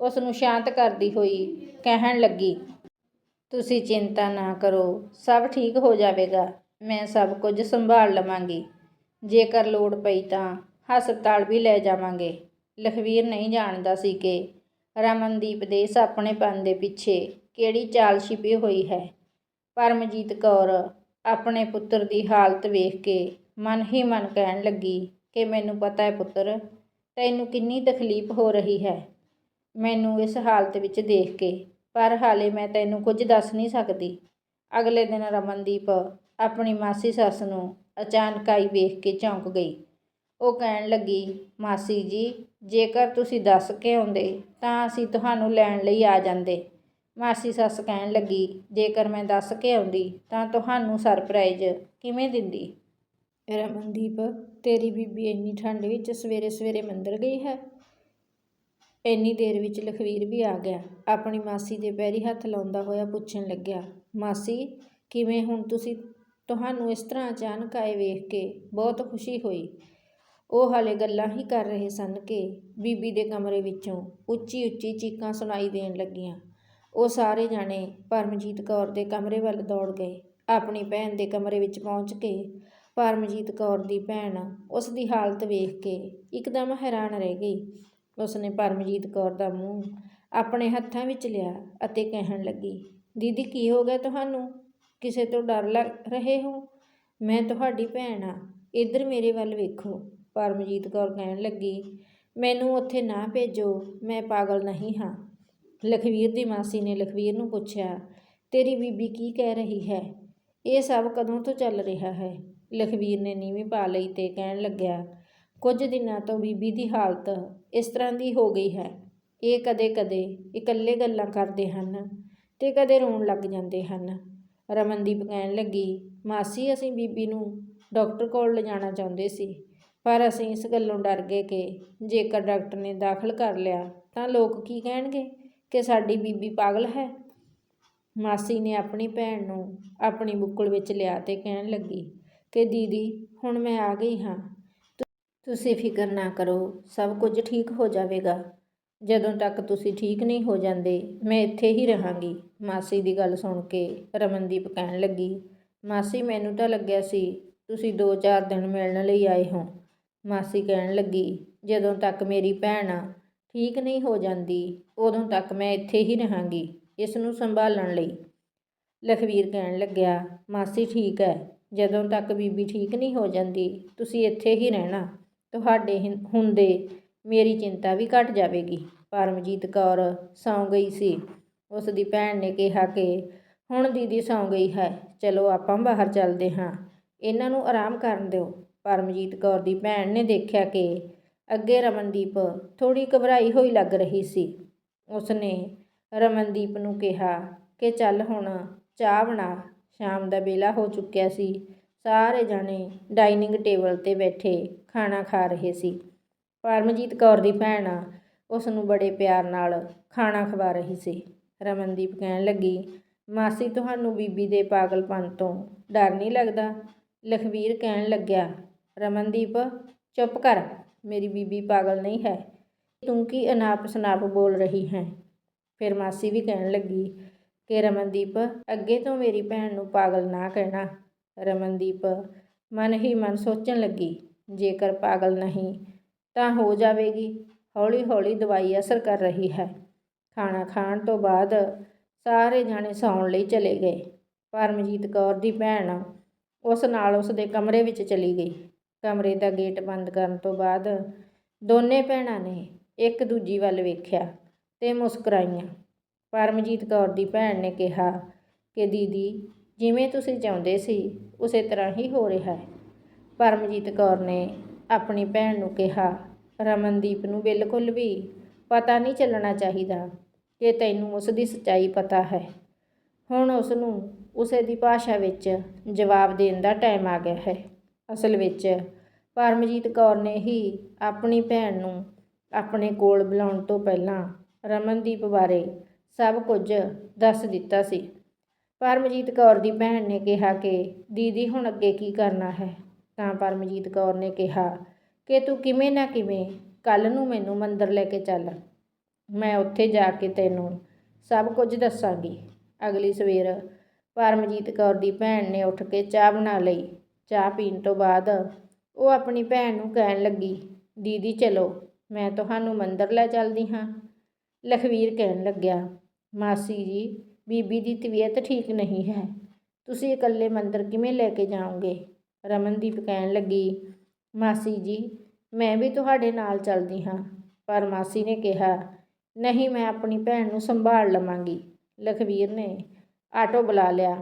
ਉਸ ਨੂੰ ਸ਼ਾਂਤ ਕਰਦੀ ਹੋਈ ਕਹਿਣ ਲੱਗੀ, ਤੁਸੀਂ ਚਿੰਤਾ ਨਾ ਕਰੋ, ਸਭ ਠੀਕ ਹੋ ਜਾਵੇਗਾ। ਮੈਂ ਸਭ ਕੁਝ ਸੰਭਾਲ ਲਵਾਂਗੀ। ਜੇਕਰ ਲੋੜ ਪਈ ਤਾਂ ਹਸਪਤਾਲ ਵੀ ਲੈ ਜਾਵਾਂਗੇ। ਲਖਵੀਰ ਨਹੀਂ ਜਾਣਦਾ ਸੀ ਕਿ ਰਮਨਦੀਪ ਦੇ ਇਸ ਆਪਣੇਪਨ ਦੇ ਪਿੱਛੇ ਕਿਹੜੀ ਚਾਲ ਛਿਪੀ ਹੋਈ ਹੈ। ਪਰਮਜੀਤ ਕੌਰ ਆਪਣੇ ਪੁੱਤਰ ਦੀ ਹਾਲਤ ਵੇਖ ਕੇ ਮਨ ਹੀ ਮਨ ਕਹਿਣ ਲੱਗੀ ਕਿ ਮੈਨੂੰ ਪਤਾ ਹੈ ਪੁੱਤਰ, ਤੈਨੂੰ ਕਿੰਨੀ ਤਕਲੀਫ ਹੋ ਰਹੀ ਹੈ। ਮੈਨੂੰ ਇਸ ਹਾਲਤ ਵਿੱਚ ਦੇਖ ਕੇ, ਪਰ ਹਾਲੇ ਮੈਂ ਤੈਨੂੰ ਕੁਝ ਦੱਸ ਨਹੀਂ ਸਕਦੀ। ਅਗਲੇ ਦਿਨ ਰਮਨਦੀਪ ਆਪਣੀ ਮਾਸੀ ਸੱਸ ਨੂੰ ਅਚਾਨਕ ਆਈ ਵੇਖ ਕੇ ਚੌਂਕ ਗਈ। ਉਹ ਕਹਿਣ ਲੱਗੀ, ਮਾਸੀ ਜੀ, ਜੇਕਰ ਤੁਸੀਂ ਦੱਸ ਕੇ ਆਉਂਦੇ, ਤਾਂ ਅਸੀਂ ਤੁਹਾਨੂੰ ਲੈਣ ਲਈ ਆ ਜਾਂਦੇ। ਮਾਸੀ ਸੱਸ ਕਹਿਣ ਲੱਗੀ, ਜੇਕਰ ਮੈਂ ਦੱਸ ਕੇ ਆਉਂਦੀ, ਤਾਂ ਤੁਹਾਨੂੰ ਸਰਪ੍ਰਾਈਜ਼ ਕਿਵੇਂ ਦਿੰਦੀ? ਰਮਨਦੀਪ ਤੇਰੀ ਬੀਬੀ ਇੰਨੀ ਠੰਡ ਵਿੱਚ ਸਵੇਰੇ ਸਵੇਰੇ ਮੰਦਰ ਗਈ ਹੈ। ਇੰਨੀ ਦੇਰ ਵਿੱਚ ਲਖਵੀਰ ਵੀ ਆ ਗਿਆ। ਆਪਣੀ ਮਾਸੀ ਦੇ ਪੈਰੀ ਹੱਥ ਲਾਉਂਦਾ ਹੋਇਆ ਪੁੱਛਣ ਲੱਗਿਆ, ਮਾਸੀ, ਕਿਵੇਂ ਹੁਣ ਤੁਸੀਂ ਤੁਹਾਨੂੰ ਇਸ ਤਰ੍ਹਾਂ ਅਚਾਨਕ ਆਏ ਵੇਖ ਕੇ ਬਹੁਤ ਖੁਸ਼ੀ ਹੋਈ? ਉਹ ਹਾਲੇ ਗੱਲਾਂ ਹੀ ਕਰ ਰਹੇ ਸਨ ਕਿ ਬੀਬੀ ਦੇ ਕਮਰੇ ਵਿੱਚੋਂ ਉੱਚੀ ਉੱਚੀ ਚੀਕਾਂ ਸੁਣਾਈ ਦੇਣ ਲੱਗੀਆਂ। ਉਹ ਸਾਰੇ ਜਾਣੇ ਪਰਮਜੀਤ ਕੌਰ ਦੇ ਕਮਰੇ ਵੱਲ ਦੌੜ ਗਏ। ਆਪਣੀ ਭੈਣ ਦੇ ਕਮਰੇ ਵਿੱਚ ਪਹੁੰਚ ਕੇ ਪਰਮਜੀਤ ਕੌਰ ਦੀ ਭੈਣ ਉਸ ਦੀ ਹਾਲਤ ਵੇਖ ਕੇ ਇੱਕਦਮ ਹੈਰਾਨ ਰਹਿ ਗਈ। ਉਸਨੇ ਪਰਮਜੀਤ ਕੌਰ ਦਾ ਮੂੰਹ ਆਪਣੇ ਹੱਥਾਂ ਵਿੱਚ ਲਿਆ ਅਤੇ ਕਹਿਣ ਲੱਗੀ, ਦੀਦੀ, ਕੀ ਹੋ ਗਿਆ ਤੁਹਾਨੂੰ? ਕਿਸੇ ਤੋਂ ਡਰ ਲੱਗ ਰਹੇ ਹੋ? ਮੈਂ ਤੁਹਾਡੀ ਭੈਣ ਆ। ਇੱਧਰ ਮੇਰੇ ਵੱਲ ਵੇਖੋ। ਪਰਮਜੀਤ ਕੌਰ ਕਹਿਣ ਲੱਗੀ, ਮੈਨੂੰ ਉੱਥੇ ਨਾ ਭੇਜੋ, ਮੈਂ ਪਾਗਲ ਨਹੀਂ ਹਾਂ। ਲਖਵੀਰ ਦੀ ਮਾਸੀ ਨੇ ਲਖਵੀਰ ਨੂੰ ਪੁੱਛਿਆ, ਤੇਰੀ ਬੀਬੀ ਕੀ ਕਹਿ ਰਹੀ ਹੈ? ਇਹ ਸਭ ਕਦੋਂ ਤੋਂ ਚੱਲ ਰਿਹਾ ਹੈ? ਲਖਵੀਰ ਨੇ ਨੀਵੀਂ ਪਾ ਲਈ ਤੇ ਕਹਿਣ ਲੱਗਿਆ, ਕੁਝ ਦਿਨਾਂ ਤੋਂ ਬੀਬੀ ਦੀ ਹਾਲਤ ਇਸ ਤਰ੍ਹਾਂ ਦੀ ਹੋ ਗਈ ਹੈ। ਇਹ ਕਦੇ-ਕਦੇ ਇਕੱਲੇ ਗੱਲਾਂ ਕਰਦੇ ਹਨ ਤੇ ਕਦੇ ਰੋਣ ਲੱਗ ਜਾਂਦੇ ਹਨ। ਰਮਨਦੀਪ ਕਹਿਣ ਲੱਗੀ, ਮਾਸੀ, ਅਸੀਂ ਬੀਬੀ ਨੂੰ ਡਾਕਟਰ ਕੋਲ ਲਿਜਾਣਾ ਚਾਹੁੰਦੇ ਸੀ, ਪਰ ਅਸੀਂ ਇਸ ਗੱਲੋਂ ਡਰ ਗਏ ਕਿ ਜੇਕਰ ਡਾਕਟਰ ਨੇ ਦਾਖਲ ਕਰ ਲਿਆ, ਤਾਂ ਲੋਕ ਕੀ ਕਹਿਣਗੇ ਕਿ ਸਾਡੀ ਬੀਬੀ ਪਾਗਲ ਹੈ? ਮਾਸੀ ਨੇ ਆਪਣੀ ਭੈਣ ਨੂੰ ਆਪਣੀ ਬੁੱਕਲ ਵਿੱਚ ਲਿਆ ਤੇ ਕਹਿਣ ਲੱਗੀ ਕਿ ਦੀਦੀ, ਹੁਣ ਮੈਂ ਆ ਗਈ ਹਾਂ। ਤੁਸੀਂ ਫਿਕਰ ਨਾ ਕਰੋ, ਸਭ ਕੁਝ ਠੀਕ ਹੋ ਜਾਵੇਗਾ। ਜਦੋਂ ਤੱਕ ਤੁਸੀਂ ਠੀਕ ਨਹੀਂ ਹੋ ਜਾਂਦੇ, ਮੈਂ ਇੱਥੇ ਹੀ ਰਹਾਂਗੀ। ਮਾਸੀ ਦੀ ਗੱਲ ਸੁਣ ਕੇ ਰਮਨਦੀਪ ਕਹਿਣ ਲੱਗੀ, ਮਾਸੀ, ਮੈਨੂੰ ਤਾਂ ਲੱਗਿਆ ਸੀ ਤੁਸੀਂ 2-4 ਦਿਨ ਮਿਲਣ ਲਈ ਆਏ ਹੋ। ਮਾਸੀ ਕਹਿਣ ਲੱਗੀ, ਜਦੋਂ ਤੱਕ ਮੇਰੀ ਭੈਣ ਠੀਕ ਨਹੀਂ ਹੋ ਜਾਂਦੀ, ਉਦੋਂ ਤੱਕ ਮੈਂ ਇੱਥੇ ਹੀ ਰਹਾਂਗੀ, ਇਸ ਨੂੰ ਸੰਭਾਲਣ ਲਈ। ਲਖਵੀਰ ਕਹਿਣ ਲੱਗਿਆ, ਮਾਸੀ ਠੀਕ ਹੈ ਜਦੋਂ ਤੱਕ ਬੀਬੀ ਠੀਕ ਨਹੀਂ ਹੋ ਜਾਂਦੀ, ਤੁਸੀਂ ਇੱਥੇ ਹੀ ਰਹਿਣਾ। ਤੁਹਾਡੇ ਹੁੰਦੇ ਮੇਰੀ ਚਿੰਤਾ ਵੀ ਘਟ ਜਾਵੇਗੀ। ਪਰਮਜੀਤ ਕੌਰ ਸੌਂ ਗਈ ਸੀ। ਉਸ ਦੀ ਭੈਣ ਨੇ ਕਿਹਾ ਕਿ ਹੁਣ ਦੀਦੀ ਸੌਂ ਗਈ ਹੈ, ਚਲੋ ਆਪਾਂ ਬਾਹਰ ਚੱਲਦੇ ਹਾਂ। ਇਹਨਾਂ ਨੂੰ ਆਰਾਮ ਕਰਨ ਦਿਓ। ਪਰਮਜੀਤ ਕੌਰ ਦੀ ਭੈਣ ਨੇ ਦੇਖਿਆ ਕਿ ਅੱਗੇ ਰਮਨਦੀਪ ਥੋੜੀ ਘਬਰਾਈ ਹੋਈ ਲੱਗ ਰਹੀ ਸੀ। ਉਸਨੇ ਰਮਨਦੀਪ ਨੂੰ ਕਿਹਾ ਕਿ ਚੱਲ ਹੁਣ ਚਾਹ ਬਣਾ। ਸ਼ਾਮ ਦਾ ਵੇਲਾ ਹੋ ਚੁੱਕਿਆ ਸੀ। ਸਾਰੇ ਜਾਣੇ ਡਾਈਨਿੰਗ ਟੇਬਲ ਤੇ ਬੈਠੇ ਖਾਣਾ ਖਾ ਰਹੇ ਸੀ। ਪਰਮਜੀਤ ਕੌਰ ਦੀ ਭੈਣ ਉਸ ਨੂੰ ਬੜੇ ਪਿਆਰ ਨਾਲ ਖਾਣਾ ਖਵਾ ਰਹੀ ਸੀ। ਰਮਨਦੀਪ ਕਹਿਣ ਲੱਗੀ, ਮਾਸੀ, ਤੁਹਾਨੂੰ ਬੀਬੀ ਦੇ ਪਾਗਲਪਨ ਤੋਂ ਡਰ ਨਹੀਂ ਲੱਗਦਾ? ਲਖਵੀਰ ਕਹਿਣ ਲੱਗਿਆ, ਰਮਨਦੀਪ, ਚੁੱਪ ਕਰ, ਮੇਰੀ ਬੀਬੀ ਪਾਗਲ ਨਹੀਂ ਹੈ। ਤੂੰ ਕੀ ਅਨਾਪ ਸਨਾਪ ਬੋਲ ਰਹੀ ਹੈ? ਫਿਰ ਮਾਸੀ ਵੀ ਕਹਿਣ ਲੱਗੀ ਕਿ ਰਮਨਦੀਪ, ਅੱਗੇ ਤੋਂ ਮੇਰੀ ਭੈਣ ਨੂੰ ਪਾਗਲ ਨਾ ਕਹਿਣਾ। ਰਮਨਦੀਪ, ਮਨ ਹੀ ਮਨ ਸੋਚਣ ਲੱਗੀ, ਜੇਕਰ ਪਾਗਲ ਨਹੀਂ, ਤਾਂ ਹੋ ਜਾਵੇਗੀ। ਹੌਲੀ ਹੌਲੀ ਦਵਾਈ ਅਸਰ ਕਰ ਰਹੀ ਹੈ। ਖਾਣਾ ਖਾਣ ਤੋਂ ਬਾਅਦ ਸਾਰੇ ਜਾਣੇ ਸੌਣ ਲਈ ਚਲੇ ਗਏ। ਪਰਮਜੀਤ ਕੌਰ ਦੀ ਭੈਣ ਉਸ ਨਾਲ ਉਸ ਦੇ ਕਮਰੇ ਵਿੱਚ ਚਲੀ ਗਈ। ਕਮਰੇ ਦਾ ਗੇਟ ਬੰਦ ਕਰਨ ਤੋਂ ਬਾਅਦ ਦੋਨੇ ਭੈਣਾਂ ਨੇ ਇੱਕ ਦੂਜੀ ਵੱਲ ਵੇਖਿਆ ਤੇ ਮੁਸਕਰਾਈਆਂ। ਪਰਮਜੀਤ ਕੌਰ ਦੀ ਭੈਣ ਨੇ ਕਿਹਾ ਕਿ ਦੀਦੀ, ਜਿਵੇਂ ਤੁਸੀਂ ਚਾਹੁੰਦੇ ਸੀ, ਉਸੇ ਤਰ੍ਹਾਂ ਹੀ ਹੋ ਰਿਹਾ ਹੈ। ਪਰਮਜੀਤ ਕੌਰ ਨੇ ਆਪਣੀ ਭੈਣ ਨੂੰ ਕਿਹਾ, ਰਮਨਦੀਪ ਨੂੰ ਬਿਲਕੁਲ ਵੀ ਪਤਾ ਨਹੀਂ ਚੱਲਣਾ ਚਾਹੀਦਾ ਕਿ ਤੈਨੂੰ ਉਸ ਦੀ ਸੱਚਾਈ ਪਤਾ ਹੈ। ਹੁਣ ਉਸ ਨੂੰ ਉਸੇ ਦੀ ਭਾਸ਼ਾ ਵਿੱਚ ਜਵਾਬ ਦੇਣ ਦਾ ਟਾਈਮ ਆ ਗਿਆ ਹੈ। ਅਸਲ ਵਿੱਚ ਪਰਮਜੀਤ ਕੌਰ ਨੇ ਹੀ ਆਪਣੀ ਭੈਣ ਨੂੰ ਆਪਣੇ ਕੋਲ ਬੁਲਾਉਣ ਤੋਂ ਪਹਿਲਾਂ ਰਮਨਦੀਪ ਬਾਰੇ ਸਭ ਕੁਝ ਦੱਸ ਦਿੱਤਾ ਸੀ। ਪਰਮਜੀਤ ਕੌਰ ਦੀ ਭੈਣ ਨੇ ਕਿਹਾ ਕਿ, ਦੀਦੀ, ਹੁਣ ਅੱਗੇ ਕੀ ਕਰਨਾ ਹੈ? ਤਾਂ ਪਰਮਜੀਤ ਕੌਰ ਨੇ ਕਿਹਾ, ਕਿ ਤੂੰ ਕਿਵੇਂ ਨਾ ਕਿਵੇਂ ਕੱਲ ਨੂੰ ਮੈਨੂੰ ਮੰਦਰ ਲੈ ਕੇ ਚੱਲ। ਮੈਂ ਉੱਥੇ ਜਾ ਕੇ ਤੈਨੂੰ ਸਭ ਕੁਝ ਦੱਸਾਂਗੀ। ਅਗਲੀ ਸਵੇਰ ਪਰਮਜੀਤ ਕੌਰ ਦੀ ਭੈਣ ਨੇ ਉੱਠ ਕੇ ਚਾਹ ਬਣਾ ਲਈ। ਚਾਹ ਪੀਣ ਤੋਂ ਬਾਅਦ ਉਹ ਆਪਣੀ ਭੈਣ ਨੂੰ ਕਹਿਣ ਲੱਗੀ, ਦੀਦੀ, ਚਲੋ, ਮੈਂ ਤੁਹਾਨੂੰ ਮੰਦਰ ਲੈ ਚੱਲਦੀ ਹਾਂ। ਲਖਵੀਰ ਕਹਿਣ ਲੱਗਿਆ ਮਾਸੀ ਜੀ, ਬੀਬੀ ਦੀ ਤਬੀਅਤ ਠੀਕ ਨਹੀਂ ਹੈ। ਤੁਸੀਂ ਇਕੱਲੇ ਮੰਦਰ ਕਿਵੇਂ ਲੈ ਕੇ ਜਾਓਗੇ? ਰਮਨਦੀਪ ਕਹਿਣ ਲੱਗੀ। ਮਾਸੀ ਜੀ, ਮੈਂ ਵੀ ਤੁਹਾਡੇ ਨਾਲ ਚੱਲਦੀ ਹਾਂ। ਪਰ ਮਾਸੀ ਨੇ ਕਿਹਾ, ਨਹੀਂ, ਮੈਂ ਆਪਣੀ ਭੈਣ ਨੂੰ ਸੰਭਾਲ ਲਵਾਂਗੀ। ਲਖਵੀਰ ਨੇ ਆਟੋ ਬੁਲਾ ਲਿਆ।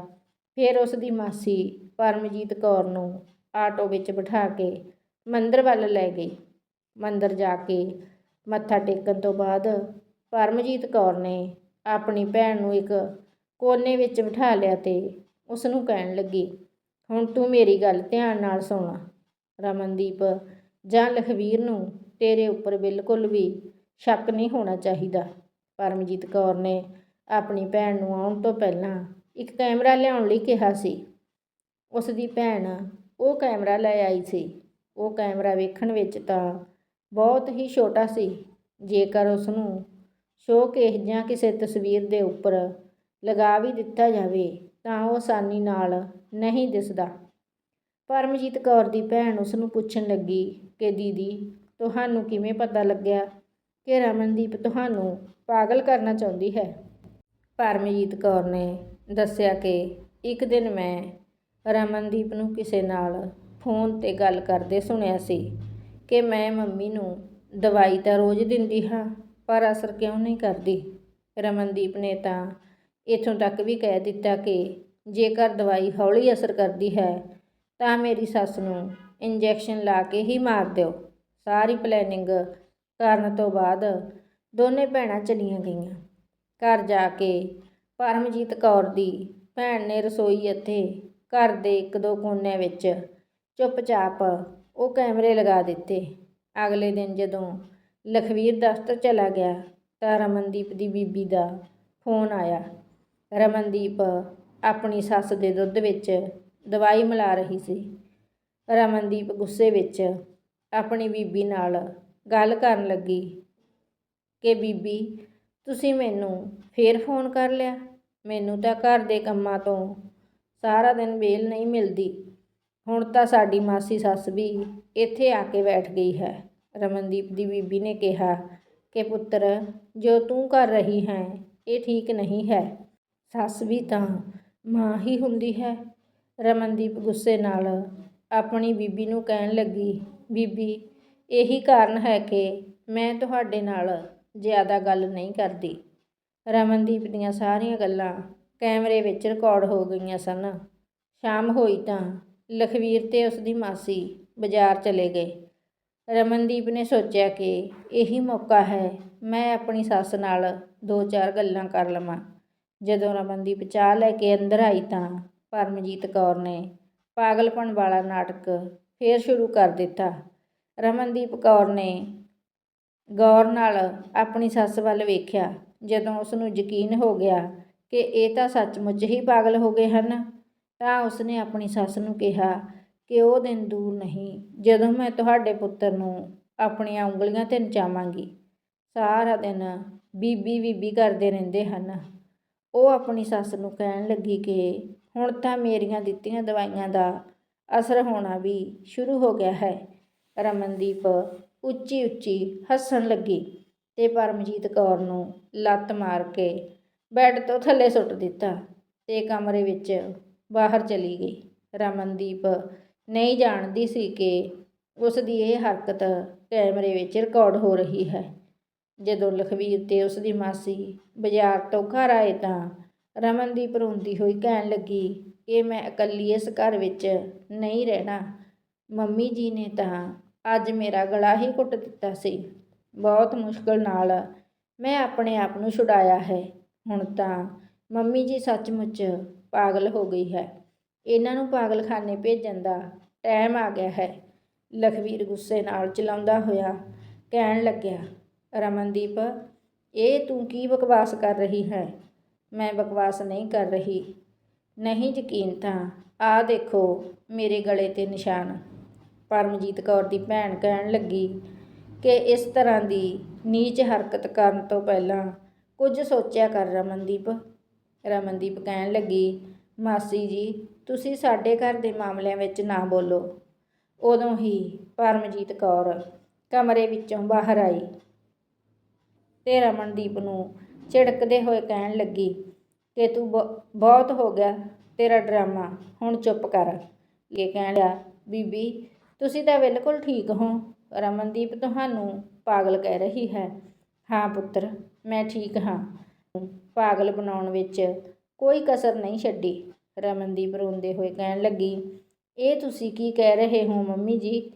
ਫਿਰ ਉਸ ਦੀ ਮਾਸੀ ਪਰਮਜੀਤ ਕੌਰ ਨੂੰ ਆਟੋ ਵਿੱਚ ਬਿਠਾ ਕੇ ਮੰਦਰ ਵੱਲ ਲੈ ਗਈ। ਮੰਦਰ ਜਾ ਕੇ ਮੱਥਾ ਟੇਕਣ ਤੋਂ ਬਾਅਦ ਪਰਮਜੀਤ ਕੌਰ ਨੇ ਆਪਣੀ ਭੈਣ ਨੂੰ ਇੱਕ ਕੋਨੇ ਵਿੱਚ ਬਿਠਾ ਲਿਆ ਤੇ ਉਸ ਨੂੰ ਕਹਿਣ ਲੱਗੀ, ਹੁਣ ਤੂੰ ਮੇਰੀ ਗੱਲ ਧਿਆਨ ਨਾਲ ਸੁਣ। ਰਮਨਦੀਪ, ਜਾਂ ਲਖਵੀਰ ਨੂੰ ਤੇਰੇ ਉੱਪਰ ਬਿਲਕੁਲ ਵੀ ਸ਼ੱਕ ਨਹੀਂ ਹੋਣਾ ਚਾਹੀਦਾ। ਪਰਮਜੀਤ ਕੌਰ ਨੇ ਆਪਣੀ ਭੈਣ ਨੂੰ ਆਉਣ ਤੋਂ ਪਹਿਲਾਂ ਇੱਕ ਕੈਮਰਾ ਲਿਆਉਣ ਲਈ ਕਿਹਾ ਸੀ। ਉਸ ਦੀ ਭੈਣ ਉਹ ਕੈਮਰਾ ਲੈ ਆਈ ਸੀ। ਉਹ ਕੈਮਰਾ ਵੇਖਣ ਵਿੱਚ ਤਾਂ ਬਹੁਤ ਹੀ ਛੋਟਾ ਸੀ। ਜੇਕਰ ਉਸ ਨੂੰ ਸ਼ੋਕੇਸ ਜਾਂ ਕਿਸੇ ਤਸਵੀਰ ਦੇ ਉੱਪਰ ਲਗਾ ਵੀ ਦਿੱਤਾ ਜਾਵੇ, ਤਾਂ ਉਹ ਆਸਾਨੀ ਨਾਲ ਨਹੀਂ ਦਿਸਦਾ। ਪਰਮਜੀਤ ਕੌਰ ਦੀ ਭੈਣ ਉਸ ਨੂੰ ਪੁੱਛਣ ਲੱਗੀ ਕਿ, ਦੀਦੀ, ਤੁਹਾਨੂੰ ਕਿਵੇਂ ਪਤਾ ਲੱਗਿਆ ਕਿ ਰਮਨਦੀਪ ਤੁਹਾਨੂੰ ਪਾਗਲ ਕਰਨਾ ਚਾਹੁੰਦੀ ਹੈ? ਪਰਮਜੀਤ ਕੌਰ ਨੇ ਦੱਸਿਆ ਕਿ ਇੱਕ ਦਿਨ ਮੈਂ ਰਮਨਦੀਪ ਨੂੰ ਕਿਸੇ ਨਾਲ ਫੋਨ ਤੇ ਗੱਲ ਕਰਦੇ ਸੁਣਿਆ ਸੀ ਕਿ ਮੈਂ ਮੰਮੀ ਨੂੰ ਦਵਾਈ ਤਾਂ ਰੋਜ਼ ਦਿੰਦੀ ਹਾਂ ਪਰ ਅਸਰ ਕਿਉਂ ਨਹੀਂ ਕਰਦੀ? ਰਮਨਦੀਪ ਨੇ ਤਾਂ ਇਥੋਂ ਤੱਕ ਵੀ ਕਹਿ ਦਿੱਤਾ ਕਿ ਜੇਕਰ ਦਵਾਈ ਹੌਲੀ ਅਸਰ ਕਰਦੀ ਹੈ, ਤਾਂ ਮੇਰੀ ਸੱਸ ਨੂੰ ਇੰਜੈਕਸ਼ਨ ਲਾ ਕੇ ਹੀ ਮਾਰ ਦਿਓ। ਸਾਰੀ ਪਲੈਨਿੰਗ ਕਰਨ ਤੋਂ ਬਾਅਦ ਦੋਨੇ ਭੈਣਾਂ ਚਲੀਆਂ ਗਈਆਂ। ਘਰ ਜਾ ਕੇ ਪਰਮਜੀਤ ਕੌਰ ਦੀ ਭੈਣ ਨੇ ਰਸੋਈ ਅਤੇ ਘਰ ਦੇ ਇੱਕ ਦੋ ਕੋਨਿਆਂ ਵਿੱਚ ਚੁੱਪਚਾਪ ਉਹ ਕੈਮਰੇ ਲਗਾ ਦਿੱਤੇ। ਅਗਲੇ ਦਿਨ ਜਦੋਂ ਲਖਵੀਰ ਦਫ਼ਤਰ ਚਲਾ ਗਿਆ ਤਾਂ ਰਮਨਦੀਪ ਦੀ ਬੀਬੀ ਦਾ ਫੋਨ ਆਇਆ। ਰਮਨਦੀਪ ਆਪਣੀ ਸੱਸ ਦੇ ਦੁੱਧ ਵਿੱਚ ਦਵਾਈ ਮਿਲਾ ਰਹੀ ਸੀ। ਰਮਨਦੀਪ ਗੁੱਸੇ ਵਿੱਚ ਆਪਣੀ ਬੀਬੀ ਨਾਲ ਗੱਲ ਕਰਨ ਲੱਗੀ ਕਿ, ਬੀਬੀ, ਤੁਸੀਂ ਮੈਨੂੰ ਫੇਰ ਫੋਨ ਕਰ ਲਿਆ? ਮੈਨੂੰ ਤਾਂ ਘਰ ਦੇ ਕੰਮਾਂ ਤੋਂ ਸਾਰਾ ਦਿਨ ਵੇਲ ਨਹੀਂ ਮਿਲਦੀ। ਹੁਣ ਤਾਂ ਸਾਡੀ ਮਾਸੀ ਸੱਸ ਵੀ ਇੱਥੇ ਆ ਕੇ ਬੈਠ ਗਈ ਹੈ। ਰਮਨਦੀਪ ਦੀ ਬੀਬੀ ਨੇ ਕਿਹਾ ਕਿ ਪੁੱਤਰ, ਜੋ ਤੂੰ ਕਰ ਰਹੀ ਹੈ, ਇਹ ਠੀਕ ਨਹੀਂ ਹੈ। ਸੱਸ ਵੀ ਤਾਂ ਮਾਂ ਹੀ ਹੁੰਦੀ ਹੈ। ਰਮਨਦੀਪ ਗੁੱਸੇ ਨਾਲ ਆਪਣੀ ਬੀਬੀ ਨੂੰ ਕਹਿਣ ਲੱਗੀ, ਬੀਬੀ, ਇਹੀ ਕਾਰਨ ਹੈ ਕਿ ਮੈਂ ਤੁਹਾਡੇ ਨਾਲ ਜ਼ਿਆਦਾ ਗੱਲ ਨਹੀਂ ਕਰਦੀ ਰਮਨਦੀਪ ਦੀਆਂ ਸਾਰੀਆਂ ਗੱਲਾਂ ਕੈਮਰੇ ਵਿੱਚ ਰਿਕਾਰਡ ਹੋ ਗਈਆਂ ਸਨ। ਸ਼ਾਮ ਹੋਈ ਤਾਂ ਲਖਵੀਰ ਤੇ ਉਸ ਦੀ ਮਾਸੀ ਬਾਜ਼ਾਰ ਚਲੇ ਗਏ। ਰਮਨਦੀਪ ਨੇ ਸੋਚਿਆ ਕਿ ਇਹੀ ਮੌਕਾ ਹੈ, ਮੈਂ ਆਪਣੀ ਸੱਸ ਨਾਲ ਦੋ ਚਾਰ ਗੱਲਾਂ ਕਰ ਲਵਾਂ। ਜਦੋਂ ਰਮਨਦੀਪ ਚਾਹ ਲੈ ਕੇ ਅੰਦਰ ਆਈ ਤਾਂ ਪਰਮਜੀਤ ਕੌਰ ਨੇ ਪਾਗਲਪਣ ਵਾਲਾ ਨਾਟਕ ਫੇਰ ਸ਼ੁਰੂ ਕਰ ਦਿੱਤਾ। ਰਮਨਦੀਪ ਕੌਰ ਨੇ ਗੌਰ ਨਾਲ ਆਪਣੀ ਸੱਸ ਵੱਲ ਵੇਖਿਆ, ਜਦੋਂ ਉਸ ਨੂੰ ਯਕੀਨ ਹੋ ਗਿਆ ਕਿ ਇਹ ਤਾਂ ਸੱਚਮੁੱਚ ਹੀ ਪਾਗਲ ਹੋ ਗਏ ਹਨ, ਤਾਂ ਉਸਨੇ ਆਪਣੀ ਸੱਸ ਨੂੰ ਕਿਹਾ ਕਿ ਉਹ ਦਿਨ ਦੂਰ ਨਹੀਂ, ਜਦੋਂ ਮੈਂ ਤੁਹਾਡੇ ਪੁੱਤਰ ਨੂੰ ਆਪਣੀਆਂ ਉਂਗਲੀਆਂ ਤੇ ਨਚਾਵਾਂਗੀ। ਸਾਰਾ ਦਿਨ ਬੀਬੀ ਬੀਬੀ ਕਰਦੇ ਰਹਿੰਦੇ ਹਨ। ਉਹ ਆਪਣੀ ਸੱਸ ਨੂੰ ਕਹਿਣ ਲੱਗੀ ਕਿ ਹੁਣ ਤਾਂ ਮੇਰੀਆਂ ਦਿੱਤੀਆਂ ਦਵਾਈਆਂ ਦਾ ਅਸਰ ਹੋਣਾ ਵੀ ਸ਼ੁਰੂ ਹੋ ਗਿਆ ਹੈ। ਰਮਨਦੀਪ ਉੱਚੀ ਉੱਚੀ ਹੱਸਣ ਲੱਗੀ ਤੇ ਪਰਮਜੀਤ ਕੌਰ ਨੂੰ ਲੱਤ ਮਾਰ ਕੇ ਬੈੱਡ ਤੋਂ ਥੱਲੇ ਸੁੱਟ ਦਿੱਤਾ ਤੇ ਕਮਰੇ ਵਿੱਚ ਬਾਹਰ ਚਲੀ ਗਈ। ਰਮਨਦੀਪ ਨਹੀਂ ਜਾਣਦੀ ਸੀ ਕਿ ਉਸ ਦੀ ਇਹ ਹਰਕਤ ਕੈਮਰੇ ਵਿੱਚ ਰਿਕਾਰਡ ਹੋ ਰਹੀ ਹੈ। ਜਦੋਂ ਲਖਵੀਰ ਤੇ ਉਸ ਦੀ ਮਾਸੀ ਬਾਜ਼ਾਰ ਤੋਂ ਘਰ ਆਏ ਤਾਂ ਰਮਨਦੀਪ ਰੋਂਦੀ ਹੋਈ ਕਹਿਣ ਲੱਗੀ ਕਿ ਮੈਂ ਇਕੱਲੀ ਇਸ ਘਰ ਵਿੱਚ ਨਹੀਂ ਰਹਿਣਾ। ਮੰਮੀ ਜੀ ਨੇ ਤਾਂ ਅੱਜ ਮੇਰਾ ਗਲਾ ਹੀ ਘੁੱਟ ਦਿੱਤਾ ਸੀ। ਬਹੁਤ ਮੁਸ਼ਕਲ ਨਾਲ ਮੈਂ ਆਪਣੇ ਆਪ ਨੂੰ ਛੁਡਾਇਆ ਹੈ। ਹੁਣ ਤਾਂ ਮੰਮੀ ਜੀ ਸੱਚਮੁੱਚ ਪਾਗਲ ਹੋ ਗਈ ਹੈ। ਇਹਨਾਂ ਨੂੰ ਪਾਗਲਖਾਨੇ ਭੇਜਣ ਦਾ ਟਾਈਮ ਆ ਗਿਆ ਹੈ। ਲਖਵੀਰ ਗੁੱਸੇ ਨਾਲ ਚਲਾਉਂਦਾ ਹੋਇਆ ਕਹਿਣ ਲੱਗਿਆ, ਰਮਨਦੀਪ, ਇਹ ਤੂੰ ਕੀ ਬਕਵਾਸ ਕਰ ਰਹੀ ਹੈ? ਮੈਂ ਬਕਵਾਸ ਨਹੀਂ ਕਰ ਰਹੀ। ਨਹੀਂ ਯਕੀਨ ਤਾਂ ਆ ਦੇਖੋ ਮੇਰੇ ਗਲੇ ਤੇ ਨਿਸ਼ਾਨ। ਪਰਮਜੀਤ ਕੌਰ ਦੀ ਭੈਣ ਕਹਿਣ ਲੱਗੀ ਕਿ ਇਸ ਤਰ੍ਹਾਂ ਦੀ ਨੀਚ ਹਰਕਤ ਕਰਨ ਤੋਂ ਪਹਿਲਾਂ ਕੁਝ ਸੋਚਿਆ ਕਰ ਰਮਨਦੀਪ। ਰਮਨਦੀਪ ਕਹਿਣ ਲੱਗੀ, ਮਾਸੀ ਜੀ ਤੁਸੀਂ ਸਾਡੇ ਘਰ ਦੇ ਮਾਮਲਿਆਂ ਵਿੱਚ ਨਾ ਬੋਲੋ। ਉਦੋਂ ਹੀ ਪਰਮਜੀਤ ਕੌਰ ਕਮਰੇ ਵਿੱਚੋਂ ਬਾਹਰ ਆਈ। ਤੇ ਰਮਨਦੀਪ ਨੂੰ ਝਿੜਕਦੇ ਹੋਏ ਕਹਿਣ ਲੱਗੀ ਕਿ ਤੂੰ ਬ- ਬਹੁਤ ਹੋ ਗਿਆ ਤੇਰਾ ਡਰਾਮਾ, ਹੁਣ ਚੁੱਪ ਕਰ। ਇਹ ਕਹਿਣ ਲਿਆ, ਬੀਬੀ, ਤੁਸੀਂ ਤਾਂ ਬਿਲਕੁਲ ਠੀਕ ਹੋ ਰਮਨਦੀਪ ਤੁਹਾਨੂੰ ਪਾਗਲ ਕਹਿ ਰਹੀ ਹੈ। ਹਾਂ ਪੁੱਤਰ, ਮੈਂ ਠੀਕ ਹਾਂ। ਪਾਗਲ ਬਣਾਉਣ ਵਿੱਚ ਕੋਈ ਕਸਰ ਨਹੀਂ ਛੱਡੀ। ਰਮਨਦੀਪ ਰੋਂਦੇ ਹੋਏ ਕਹਿਣ ਲੱਗੀ, ਇਹ ਤੁਸੀਂ ਕੀ ਕਹਿ ਰਹੇ ਹੋ ਮੰਮੀ ਜੀ?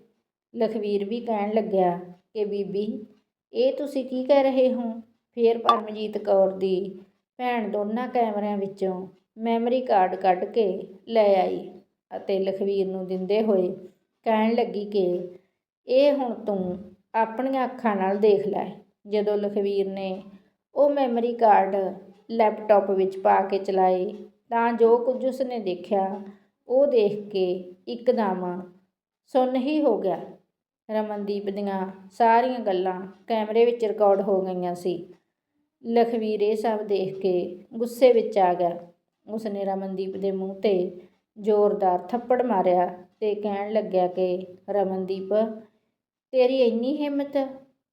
ਲਖਵੀਰ ਵੀ ਕਹਿਣ ਲੱਗਿਆ ਕਿ, ਬੀਬੀ, ਇਹ ਤੁਸੀਂ ਕੀ ਕਹਿ ਰਹੇ ਹੋ? ਫੇਰ ਪਰਮਜੀਤ ਕੌਰ ਦੀ ਭੈਣ ਦੋਨਾਂ ਕੈਮਰਿਆਂ ਵਿੱਚੋਂ ਮੈਮਰੀ ਕਾਰਡ ਕੱਢ ਕੇ ਲੈ ਆਈ ਅਤੇ ਲਖਵੀਰ ਨੂੰ ਦਿੰਦੇ ਹੋਏ ਕਹਿਣ ਲੱਗੀ ਕਿ, ਇਹ ਹੁਣ ਤੂੰ ਆਪਣੀਆਂ ਅੱਖਾਂ ਨਾਲ ਦੇਖ ਲੈ। ਜਦੋਂ ਲਖਵੀਰ ਨੇ ਉਹ ਮੈਮਰੀ ਕਾਰਡ ਲੈਪਟਾਪ ਵਿੱਚ ਪਾ ਕੇ ਚਲਾਏ ਤਾਂ ਜੋ ਕੁਝ ਉਸਨੇ ਦੇਖਿਆ, ਉਹ ਦੇਖ ਕੇ ਇੱਕਦਮ ਸੁੰਨ ਹੀ ਹੋ ਗਿਆ। ਰਮਨਦੀਪ ਦੀਆਂ ਸਾਰੀਆਂ ਗੱਲਾਂ ਕੈਮਰੇ ਵਿੱਚ ਰਿਕਾਰਡ ਹੋ ਗਈਆਂ ਸੀ। ਲਖਵੀਰ ਇਹ ਸਭ ਦੇਖ ਕੇ ਗੁੱਸੇ ਵਿੱਚ ਆ ਗਿਆ। ਉਸਨੇ ਰਮਨਦੀਪ ਦੇ ਮੂੰਹ ਤੇ ਜ਼ੋਰਦਾਰ ਥੱਪੜ ਮਾਰਿਆ ਤੇ ਕਹਿਣ ਲੱਗਿਆ ਕਿ, ਰਮਨਦੀਪ, ਤੇਰੀ ਇੰਨੀ ਹਿੰਮਤ,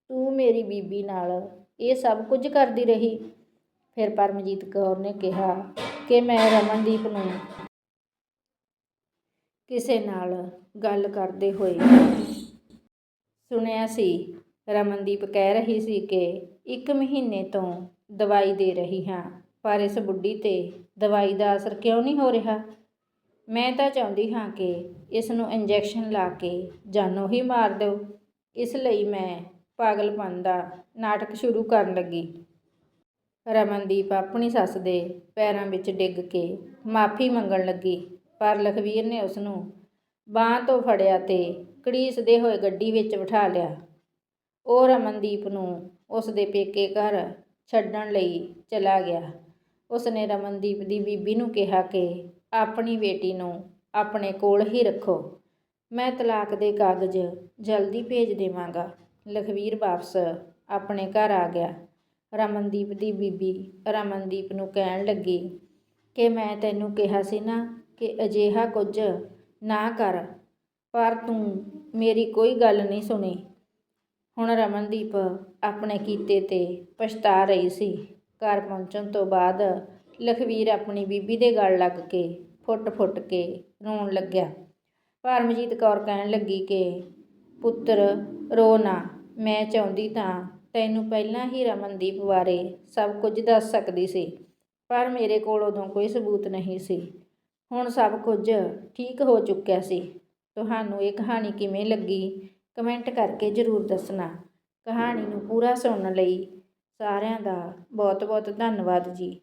ਤੂੰ ਮੇਰੀ ਬੀਬੀ ਨਾਲ ਇਹ ਸਭ ਕੁਝ ਕਰਦੀ ਰਹੀ? ਫਿਰ ਪਰਮਜੀਤ ਕੌਰ ਨੇ ਕਿਹਾ ਕਿ ਮੈਂ ਰਮਨਦੀਪ ਨੂੰ ਕਿਸੇ ਨਾਲ ਗੱਲ ਕਰਦੇ ਹੋਏ ਸੁਣਿਆ ਸੀ। ਰਮਨਦੀਪ ਕਹਿ ਰਹੀ ਸੀ ਕਿ ਇੱਕ ਮਹੀਨੇ ਤੋਂ ਦਵਾਈ ਦੇ ਰਹੀ ਹਾਂ, ਪਰ ਇਸ ਬੁੱਢੀ ਤੇ ਦਵਾਈ ਦਾ ਅਸਰ ਕਿਉਂ ਨਹੀਂ ਹੋ ਰਿਹਾ? ਮੈਂ ਤਾਂ ਚਾਹੁੰਦੀ ਹਾਂ ਕਿ ਇਸ ਨੂੰ ਇੰਜੈਕਸ਼ਨ ਲਾ ਕੇ ਜਾਨੋਂ ਹੀ ਮਾਰ ਦਿਓ। ਇਸ ਲਈ ਮੈਂ ਪਾਗਲਪਨ ਦਾ ਨਾਟਕ ਸ਼ੁਰੂ ਕਰਨ ਲੱਗੀ। ਰਮਨਦੀਪ ਆਪਣੀ ਸੱਸ ਦੇ ਪੈਰਾਂ ਵਿੱਚ ਡਿੱਗ ਕੇ ਮਾਫੀ ਮੰਗਣ ਲੱਗੀ, ਪਰ ਲਖਵੀਰ ਨੇ ਉਸ ਨੂੰ ਬਾਂਹ ਤੋਂ ਫੜਿਆ ਤੇ ਘੜੀਸਦੇ ਹੋਏ ਗੱਡੀ ਵਿੱਚ ਬਿਠਾ ਲਿਆ। ਉਹ ਰਮਨਦੀਪ ਨੂੰ ਉਸ ਦੇ ਪੇਕੇ ਘਰ ਛੱਡਣ ਲਈ ਚਲਾ ਗਿਆ। ਉਸ ਨੇ ਰਮਨਦੀਪ ਦੀ ਬੀਬੀ ਨੂੰ ਕਿਹਾ ਕਿ ਆਪਣੀ ਬੇਟੀ ਨੂੰ ਆਪਣੇ ਕੋਲ ਹੀ ਰੱਖੋ। ਮੈਂ ਤਲਾਕ ਦੇ ਕਾਗਜ਼ ਜਲਦੀ ਭੇਜ ਦੇਵਾਂਗਾ। ਲਖਵੀਰ ਵਾਪਸ ਆਪਣੇ ਘਰ ਆ ਗਿਆ। ਰਮਨਦੀਪ ਦੀ ਬੀਬੀ ਰਮਨਦੀਪ ਨੂੰ ਕਹਿਣ ਲੱਗੀ ਕਿ ਮੈਂ ਤੈਨੂੰ ਕਿਹਾ ਸੀ ਨਾ ਕਿ ਅਜਿਹਾ ਕੁਝ ਨਾ ਕਰ, ਪਰ ਤੂੰ ਮੇਰੀ ਕੋਈ ਗੱਲ ਨਹੀਂ ਸੁਣੀ। ਹੁਣ ਰਮਨਦੀਪ ਆਪਣੇ ਕੀਤੇ ਤੇ ਪਛਤਾ ਰਹੀ ਸੀ। ਘਰ ਪਹੁੰਚਣ ਤੋਂ ਬਾਅਦ ਲਖਵੀਰ ਆਪਣੀ ਬੀਬੀ ਦੇ ਗਲ ਲੱਗ ਕੇ ਫੁੱਟ-ਫੁੱਟ ਕੇ ਰੋਣ ਲੱਗਿਆ। ਪਰਮਜੀਤ ਕੌਰ ਕਹਿਣ ਲੱਗੀ ਕਿ, ਪੁੱਤਰ, ਰੋ ਨਾ, ਮੈਂ ਚਾਹੁੰਦੀ ਤਾਂ ਤੈਨੂੰ ਪਹਿਲਾਂ ਹੀ ਰਮਨਦੀਪ ਬਾਰੇ ਸਭ ਕੁਝ ਦੱਸ ਸਕਦੀ ਸੀ, ਪਰ ਮੇਰੇ ਕੋਲ ਉਦੋਂ ਕੋਈ ਸਬੂਤ ਨਹੀਂ ਸੀ। ਹੁਣ ਸਭ ਕੁਝ ਠੀਕ ਹੋ ਚੁੱਕਿਆ ਸੀ। ਤੁਹਾਨੂੰ ਇਹ ਕਹਾਣੀ ਕਿਵੇਂ ਲੱਗੀ, ਕਮੈਂਟ ਕਰਕੇ ਜ਼ਰੂਰ ਦੱਸਣਾ। ਕਹਾਣੀ ਨੂੰ ਪੂਰਾ ਸੁਣਨ ਲਈ ਸਾਰਿਆਂ ਦਾ ਬਹੁਤ ਬਹੁਤ ਧੰਨਵਾਦ ਜੀ।